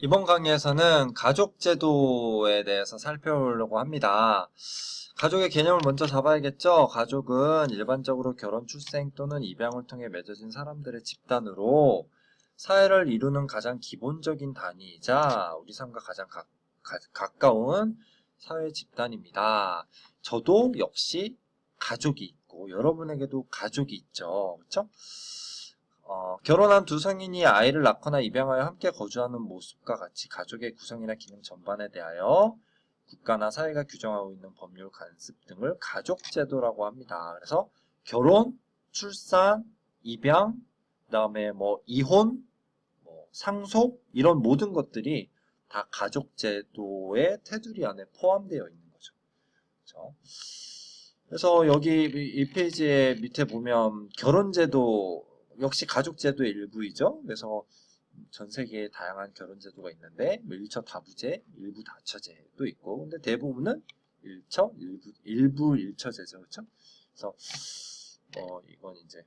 이번 강의에서는 가족 제도에 대해서 살펴보려고 합니다. 가족의 개념을 먼저 잡아야겠죠? 가족은 일반적으로 결혼, 출생 또는 입양을 통해 맺어진 사람들의 집단으로 사회를 이루는 가장 기본적인 단위이자 우리 삶과 가장 가, 까운 사회 집단입니다. 저도 역시 가족이 있고 여러분에게도 가족이 있죠. 그렇죠? 어, 결혼한 두 성인이 아이를 낳거나 입양하여 함께 거주하는 모습과 같이 가족의 구성이나 기능 전반에 대하여 국가나 사회가 규정하고 있는 법률 관습 등을 가족제도라고 합니다. 그래서 결혼, 출산, 입양, 그 다음에 뭐 이혼, 뭐 상속 이런 모든 것들이 다 가족제도의 테두리 안에 포함되어 있는 거죠. 그렇죠? 그래서 여기 이- 이 페이지에 밑에 보면 결혼제도 역시 가족제도의 일부이죠. 그래서 전 세계에 다양한 결혼제도가 있는데 뭐 일처 다부제, 일부 다처제도 있고 근데 대부분은 일처, 일부, 일부 일처제죠. 그렇죠? 그래서 어 이건 이제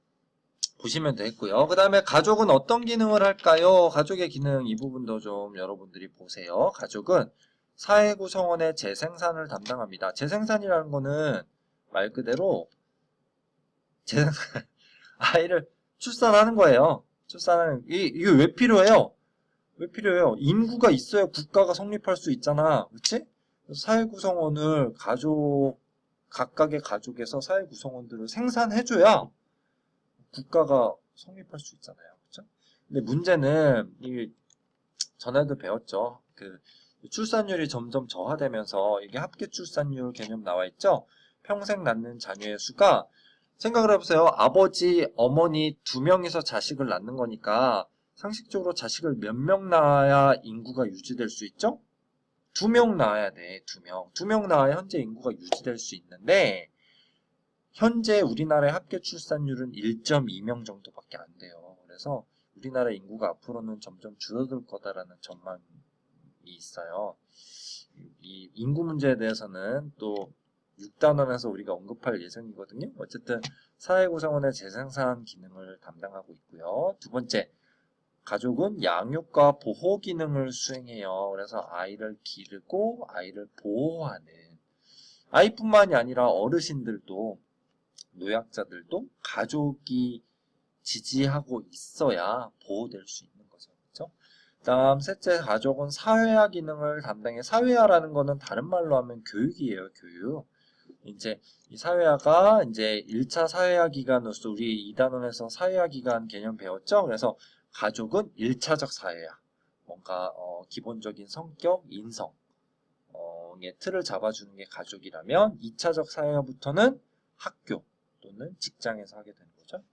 보시면 되겠고요. 그 다음에 가족은 어떤 기능을 할까요? 가족의 기능 이 부분도 좀 여러분들이 보세요. 가족은 사회 구성원의 재생산을 담당합니다. 재생산이라는 거는 말 그대로 재생산 아이를 출산하는 거예요. 출산하는 이 이게 왜 필요해요? 왜 필요해요? 인구가 있어야 국가가 성립할 수 있잖아. 그렇지? 사회 구성원을 가족 각각의 가족에서 사회 구성원들을 생산해줘야 국가가 성립할 수 있잖아요. 그렇죠? 근데 문제는 이 전에도 배웠죠. 그 출산율이 점점 저하되면서 이게 합계 출산율 개념 나와 있죠. 평생 낳는 자녀의 수가 생각을 해보세요. 아버지, 어머니 두 명이서 자식을 낳는 거니까 상식적으로 자식을 몇 명 낳아야 인구가 유지될 수 있죠? 두 명 낳아야 돼. 두 명. 두 명 낳아야 현재 인구가 유지될 수 있는데 현재 우리나라의 합계 출산율은 1.2명 정도밖에 안 돼요. 그래서 우리나라 인구가 앞으로는 점점 줄어들 거다라는 전망이 있어요. 이 인구 문제에 대해서는 또 6단원에서 우리가 언급할 예정이거든요. 어쨌든 사회구성원의 재생산 기능을 담당하고 있고요. 두 번째, 가족은 양육과 보호 기능을 수행해요. 그래서 아이를 기르고 아이를 보호하는 아이뿐만이 아니라 어르신들도 노약자들도 가족이 지지하고 있어야 보호될 수 있는 거죠. 그렇죠? 다음 셋째 가족은 사회화 기능을 담당해 사회화라는 거는 다른 말로 하면 교육이에요. 교육. 이제 이 사회화가 이제 1차 사회화 기간으로서 우리 2단원에서 사회화 기간 개념 배웠죠. 그래서 가족은 1차적 사회화. 뭔가 어, 기본적인 성격, 인성 어, 의 틀을 잡아주는 게 가족이라면 2차적 사회화부터는 학교 또는 직장에서 하게 되는 거죠.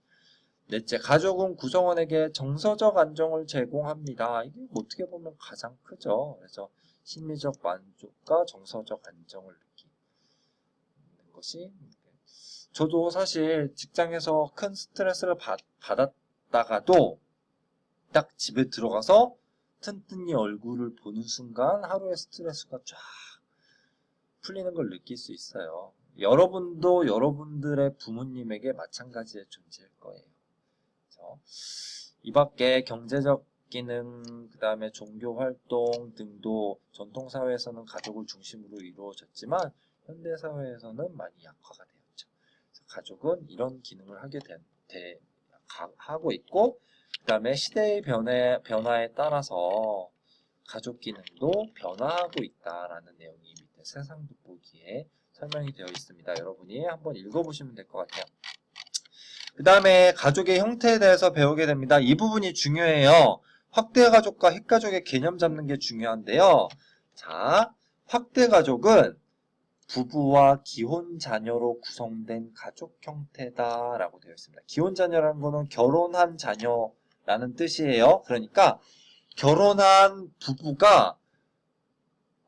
넷째, 가족은 구성원에게 정서적 안정을 제공합니다. 이게 어떻게 보면 가장 크죠. 그래서 심리적 만족과 정서적 안정을 것이 저도 사실 직장에서 큰 스트레스를 받, 받았다가도 딱 집에 들어가서 튼튼히 얼굴을 보는 순간 하루의 스트레스가 쫙 풀리는 걸 느낄 수 있어요. 여러분도 여러분들의 부모님에게 마찬가지의 존재일 거예요. 그래서 이 밖에 경제적 기능, 그 다음에 종교 활동 등도 전통 사회에서는 가족을 중심으로 이루어졌지만 현대 사회에서는 많이 약화가 되었죠. 가족은 이런 기능을 하게 된, 되, 가- 하고 있고, 그 다음에 시대의 변해, 변화에 따라서 가족 기능도 변화하고 있다라는 내용이 밑에 세상 돋보기에 설명이 되어 있습니다. 여러분이 한번 읽어보시면 될 것 같아요. 그 다음에 가족의 형태에 대해서 배우게 됩니다. 이 부분이 중요해요. 확대 가족과 핵 가족의 개념 잡는 게 중요한데요. 자, 확대 가족은 부부와 기혼 자녀로 구성된 가족 형태다라고 되어 있습니다. 기혼 자녀라는 거는 결혼한 자녀라는 뜻이에요. 그러니까 결혼한 부부가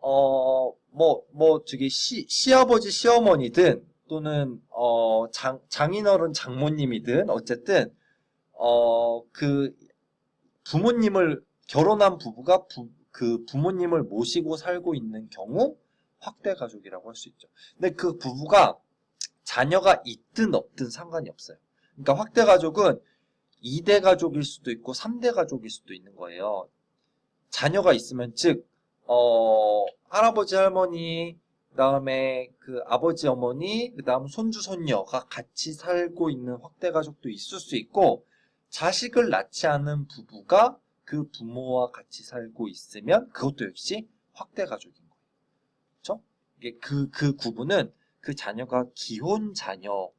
어, 뭐, 뭐, 저기, 시, 시아버지, 시어머니든, 또는, 어, 장, 장인어른, 장모님이든, 어쨌든, 어, 그, 부모님을, 결혼한 부부가 부, 그 부모님을 모시고 살고 있는 경우, 확대 가족이라고 할 수 있죠. 근데 그 부부가 자녀가 있든 없든 상관이 없어요. 그러니까 확대 가족은 2대 가족일 수도 있고 3대 가족일 수도 있는 거예요. 자녀가 있으면 즉 어, 할아버지 할머니 그다음에 그 아버지 어머니 그다음 손주 손녀가 같이 살고 있는 확대 가족도 있을 수 있고 자식을 낳지 않은 부부가 그 부모와 같이 살고 있으면 그것도 역시 확대 가족인 거예요. 그 그 구분은 그 자녀가 기혼 자녀이면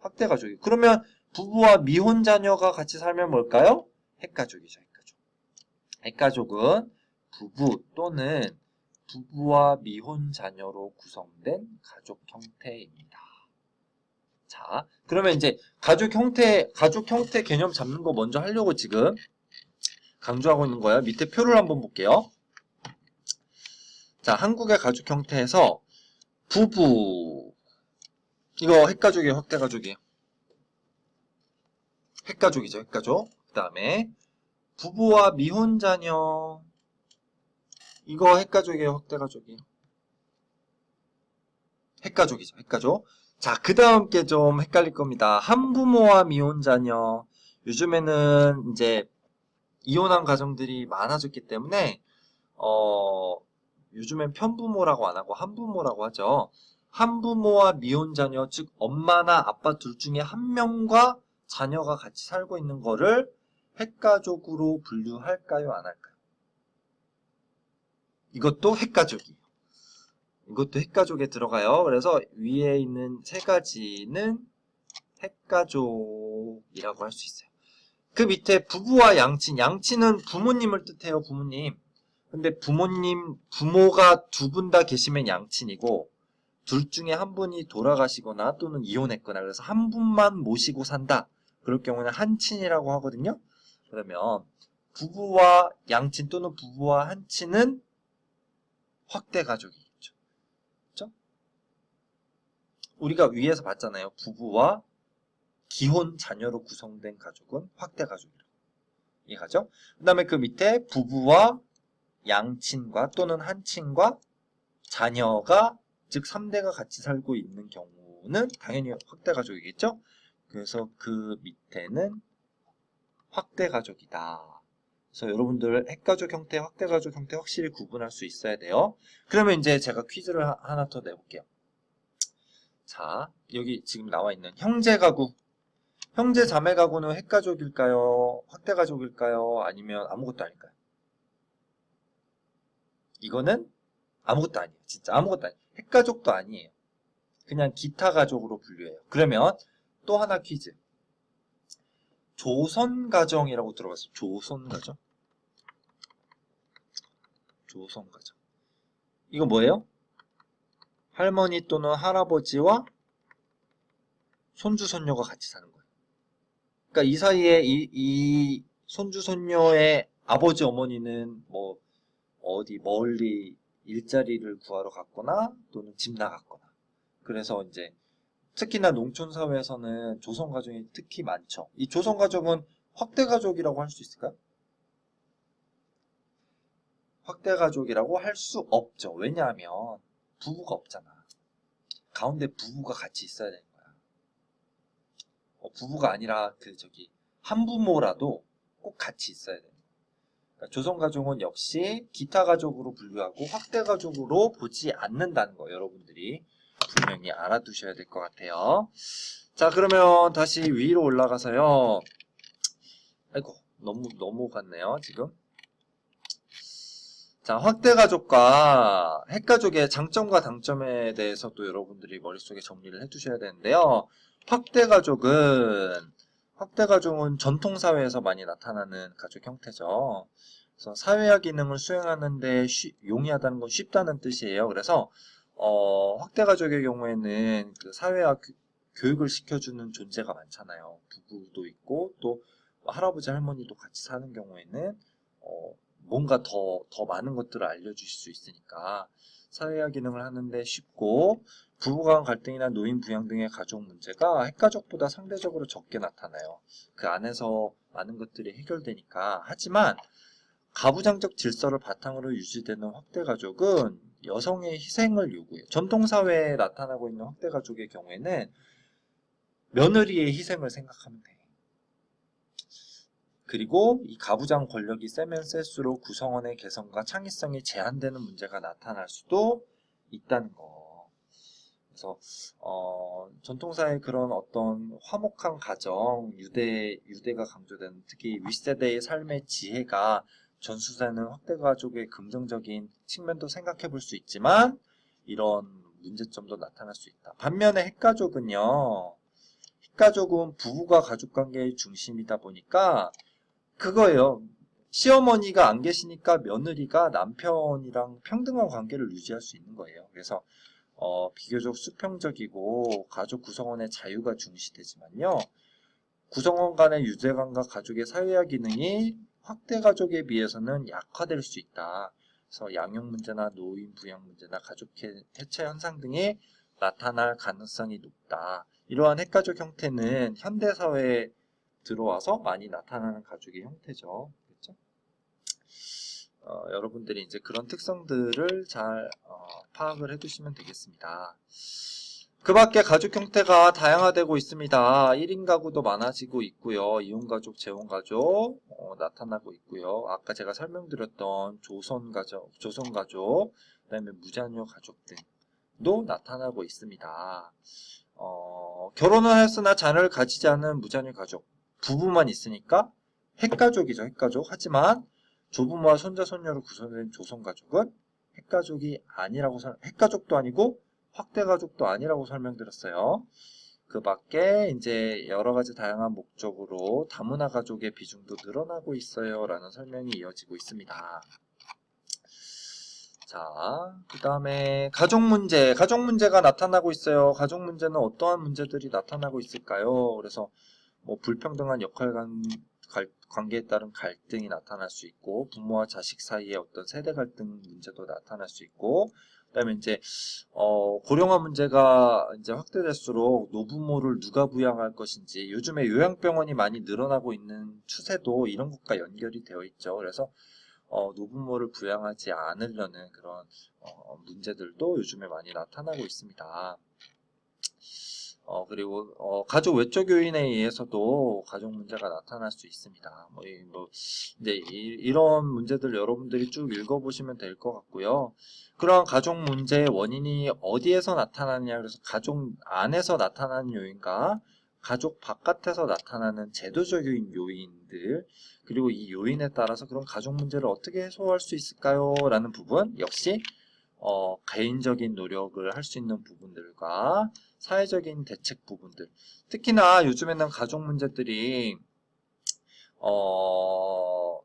확대 가족이. 그러면 부부와 미혼 자녀가 같이 살면 뭘까요? 핵가족이죠, 핵가족. 핵가족은 부부 또는 부부와 미혼 자녀로 구성된 가족 형태입니다. 자, 그러면 이제 가족 형태, 가족 형태 개념 잡는 거 먼저 하려고 지금 강조하고 있는 거예요. 밑에 표를 한번 볼게요. 자, 한국의 가족 형태에서 부부 이거 핵가족이에요, 확대가족이에요. 핵가족이죠, 핵가족. 그 다음에 부부와 미혼 자녀 이거 핵가족이에요, 확대가족이에요. 핵가족이죠, 핵가족. 자, 그 다음 게 좀 헷갈릴 겁니다. 한부모와 미혼 자녀. 요즘에는 이제 이혼한 가정들이 많아졌기 때문에 어 요즘엔 편부모라고 안 하고 한부모라고 하죠. 한부모와 미혼 자녀, 즉 엄마나 아빠 둘 중에 한 명과 자녀가 같이 살고 있는 거를 핵가족으로 분류할까요, 안 할까요? 이것도 핵가족이에요. 이것도 핵가족에 들어가요. 그래서 위에 있는 세 가지는 핵가족이라고 할 수 있어요. 그 밑에 부부와 양친, 양친은 부모님을 뜻해요, 부모님. 근데 부모님, 부모가 두 분 다 계시면 양친이고, 둘 중에 한 분이 돌아가시거나 또는 이혼했거나, 그래서 한 분만 모시고 산다. 그럴 경우는 한친이라고 하거든요. 그러면, 부부와 양친 또는 부부와 한친은 확대 가족이겠죠. 그죠? 우리가 위에서 봤잖아요. 부부와 기혼 자녀로 구성된 가족은 확대 가족이라고. 이해가죠? 그 다음에 그 밑에 부부와 양친과 또는 한친과 자녀가 즉 3대가 같이 살고 있는 경우는 당연히 확대 가족이겠죠? 그래서 그 밑에는 확대 가족이다. 그래서 여러분들 핵가족 형태, 확대 가족 형태 확실히 구분할 수 있어야 돼요. 그러면 이제 제가 퀴즈를 하- 하나 더 내볼게요. 자, 여기 지금 나와 있는 형제 가구. 형제 자매 가구는 핵가족일까요? 확대 가족일까요? 아니면 아무것도 아닐까요? 이거는 아무것도 아니에요. 진짜 아무것도 아니에요. 핵가족도 아니에요. 그냥 기타 가족으로 분류해요. 그러면 또 하나 퀴즈. 조선 가정이라고 들어봤어요. 조선 가정? 조선 가정. 이거 뭐예요? 할머니 또는 할아버지와 손주 손녀가 같이 사는 거예요. 그러니까 이 사이에 이, 이 손주 손녀의 아버지 어머니는 뭐 어디 멀리 일자리를 구하러 갔거나 또는 집 나갔거나 그래서 이제 특히나 농촌 사회에서는 조선 가정이 특히 많죠. 이 조선 가족은 확대 가족이라고 할 수 있을까요? 확대 가족이라고 할 수 없죠. 왜냐하면 부부가 없잖아. 가운데 부부가 같이 있어야 되는 거야. 어, 부부가 아니라 그 저기 한부모라도 꼭 같이 있어야. 그러니까 조선 가족은 역시 기타 가족으로 분류하고 확대 가족으로 보지 않는다는 거 여러분들이 분명히 알아두셔야 될 것 같아요. 자 그러면 다시 위로 올라가서요. 아이고 너무 너무 갔네요 지금. 자, 확대 가족과 핵 가족의 장점과 단점에 대해서 또 여러분들이 머릿속에 정리를 해 두셔야 되는데요. 확대 가족은 확대 가족은 전통 사회에서 많이 나타나는 가족 형태죠. 그래서 사회화 기능을 수행하는데 쉬- 용이하다는 건 쉽다는 뜻이에요. 그래서 어, 확대 가족의 경우에는 그 사회화 교- 교육을 시켜주는 존재가 많잖아요. 부부도 있고 또 할아버지 할머니도 같이 사는 경우에는 어, 뭔가 더, 더 많은 것들을 알려주실 수 있으니까 사회화 기능을 하는데 쉽고 부부간 갈등이나 노인 부양 등의 가족 문제가 핵가족보다 상대적으로 적게 나타나요. 그 안에서 많은 것들이 해결되니까 하지만 가부장적 질서를 바탕으로 유지되는 확대 가족은 여성의 희생을 요구해요. 전통 사회에 나타나고 있는 확대 가족의 경우에는 며느리의 희생을 생각하면 돼. 그리고 이 가부장 권력이 세면 셀수록 구성원의 개성과 창의성이 제한되는 문제가 나타날 수도 있다는 거. 그래서 어, 전통사의 그런 어떤 화목한 가정, 유대 유대가 강조되는 특히 윗세대의 삶의 지혜가 전수되는 확대 가족의 긍정적인 측면도 생각해 볼 수 있지만 이런 문제점도 나타날 수 있다. 반면에 핵가족은요. 핵가족은 부부가 가족 관계의 중심이다 보니까 그거예요. 시어머니가 안 계시니까 며느리가 남편이랑 평등한 관계를 유지할 수 있는 거예요. 그래서 어, 비교적 수평적이고 가족 구성원의 자유가 중시되지만요. 구성원 간의 유대감과 가족의 사회화 기능이 확대 가족에 비해서는 약화될 수 있다. 그래서 양육 문제나 노인 부양 문제나 가족 해- 해체 현상 등이 나타날 가능성이 높다. 이러한 핵가족 형태는 현대 사회에 들어와서 많이 나타나는 가족의 형태죠. 그렇죠? 어, 여러분들이 이제 그런 특성들을 잘 어, 파악을 해두시면 되겠습니다. 그 밖에 가족 형태가 다양화되고 있습니다. 1인 가구도 많아지고 있고요. 이혼 가족, 재혼 가족 어, 나타나고 있고요. 아까 제가 설명드렸던 조선 가족, 조선 가족, 그다음에 무자녀 가족 등도 나타나고 있습니다. 어, 결혼을 했으나 자녀를 가지지 않은 무자녀 가족, 부부만 있으니까 핵가족이죠, 핵가족. 하지만 조부모와 손자, 손녀로 구성된 조선 가족은 핵가족이 아니라고 설, 핵가족도 아니고 확대 가족도 아니라고 설명드렸어요. 그 밖에 이제 여러 가지 다양한 목적으로 다문화 가족의 비중도 늘어나고 있어요. 라는 설명이 이어지고 있습니다. 자, 그 다음에 가족 문제. 가족 문제가 나타나고 있어요. 가족 문제는 어떠한 문제들이 나타나고 있을까요? 그래서 뭐 불평등한 역할 관, 갈- 관계에 따른 갈등이 나타날 수 있고 부모와 자식 사이의 어떤 세대 갈등 문제도 나타날 수 있고 그다음에 이제 어, 고령화 문제가 이제 확대될수록 노부모를 누가 부양할 것인지 요즘에 요양병원이 많이 늘어나고 있는 추세도 이런 것과 연결이 되어 있죠. 그래서 어, 노부모를 부양하지 않으려는 그런 어, 문제들도 요즘에 많이 나타나고 있습니다. 어, 그리고, 어, 가족 외적 요인에 의해서도 가족 문제가 나타날 수 있습니다. 뭐, 이, 뭐, 이제 이, 런 문제들 여러분들이 쭉 읽어보시면 될 것 같고요. 그러한 가족 문제의 원인이 어디에서 나타나느냐, 그래서 가족 안에서 나타나는 요인과 가족 바깥에서 나타나는 제도적인 요인들, 그리고 이 요인에 따라서 그런 가족 문제를 어떻게 해소할 수 있을까요? 라는 부분, 역시, 어, 개인적인 노력을 할 수 있는 부분들과 사회적인 대책 부분들. 특히나 요즘에는 가족 문제들이, 어,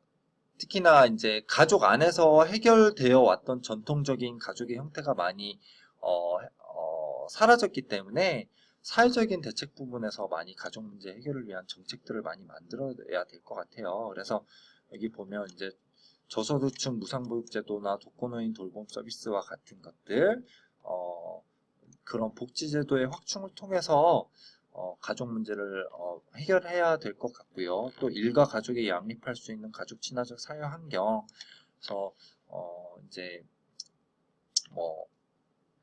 특히나 이제 가족 안에서 해결되어 왔던 전통적인 가족의 형태가 많이, 어, 어, 사라졌기 때문에 사회적인 대책 부분에서 많이 가족 문제 해결을 위한 정책들을 많이 만들어야 될 것 같아요. 그래서 여기 보면 이제 저소득층 무상보육제도나 독거노인 돌봄 서비스와 같은 것들, 어, 그런 복지제도의 확충을 통해서 어, 가족 문제를 어, 해결해야 될 것 같고요. 또 일가 가족에 양립할 수 있는 가족 친화적 사회 환경, 그래서 어, 이제 뭐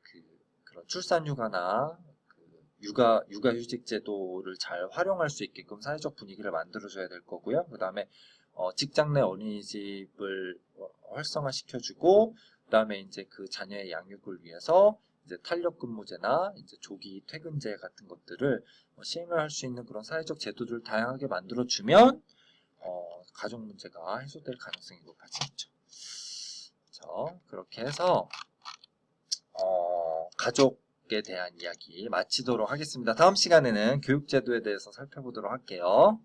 그, 그런 출산휴가나 그 육아 육아휴직 제도를 잘 활용할 수 있게끔 사회적 분위기를 만들어줘야 될 거고요. 그 다음에 어, 직장 내 어린이집을 어, 활성화시켜주고, 그 다음에 이제 그 자녀의 양육을 위해서 이제 탄력 근무제나 이제 조기 퇴근제 같은 것들을 어, 시행을 할 수 있는 그런 사회적 제도들을 다양하게 만들어 주면 어, 가족 문제가 해소될 가능성이 높아지죠. 그렇죠. 그렇게 해서 어, 가족에 대한 이야기 마치도록 하겠습니다. 다음 시간에는 교육제도에 대해서 살펴보도록 할게요.